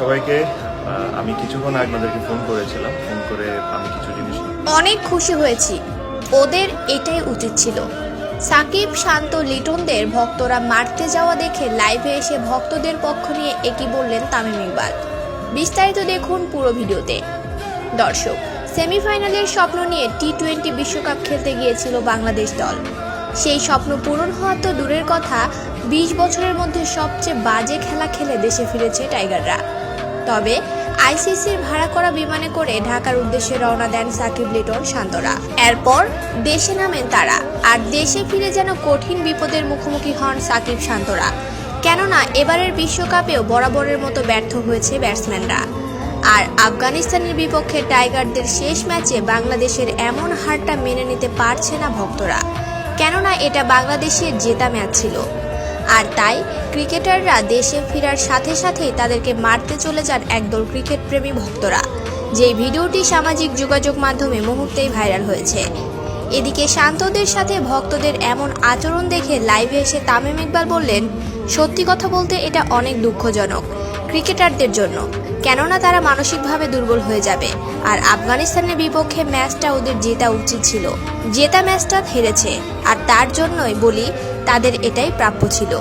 সবাইকে। আমি কিছুক্ষণ ফোন করেছিলাম, ফোন করে আমি কিছু জিনিস অনেক খুশি হয়েছি। ওদের এটাই উচিত ছিল। সাকিব, শান্ত, লিটনদের ভক্তরা মারতে যাওয়া দেখে লাইভে এসে ভক্তদের পক্ষ নিয়ে একই বললেন তামিম ইকবাল। বিস্তারিত দেখুন পুরো ভিডিওতে। দর্শক সেমিফাইনালের স্বপ্ন নিয়ে টি টোয়েন্টি বিশ্বকাপ খেলতে গিয়েছিল বাংলাদেশ দল। সেই স্বপ্ন পূরণ হওয়া তো দূরের কথা, বিশ বছরের মধ্যে সবচেয়ে বাজে খেলা খেলে দেশে ফিরেছে টাইগাররা। তবে, আইসিসির ভাড়া করা বিমানে করে ঢাকার উদ্দেশ্যে রওনা দেন সাকিব লিটন, শান্তরা। এরপর, দেশে নামেন তারা, আর দেশে ফিরে যেন কঠিন বিপদের মুখোমুখি হন সাকিব, শান্তরা। কেননা, এবারের বিশ্বকাপেও বরাবরের মতো ব্যর্থ হয়েছে ব্যাটসম্যানরা। আর আফগানিস্তানের বিপক্ষে টাইগারদের শেষ ম্যাচে বাংলাদেশের এমন হারটা মেনে নিতে পারছে না ভক্তরা। কেননা এটা বাংলাদেশের জেতা ম্যাচ ছিল। আর তাই ক্রিকেটাররা দেশে ফেরার সাথে সাথেই তাদেরকে মারতে চলে যান একদল ক্রিকেট প্রেমী ভক্তরা। যে ভিডিওটি সামাজিক যোগাযোগ মাধ্যমে মুহূর্তেই ভাইরাল হয়েছে। এদিকে শান্তদের সাথে ভক্তদের এমন আচরণ দেখে লাইভে এসে তামিম ইকবাল বললেন, সত্যি কথা বলতে এটা অনেক দুঃখজনক ক্রিকেটারদের জন্য। কেননা তারা মানসিকভাবে দুর্বল হয়ে যাবে। আর আফগানিস্তানের বিপক্ষে ম্যাচটা ওদের জেতা উচিত ছিল। জেতা ম্যাচটা হেরেছে। আর তার জন্যই বলি, তাদের এটাই প্রাপ্য ছিল।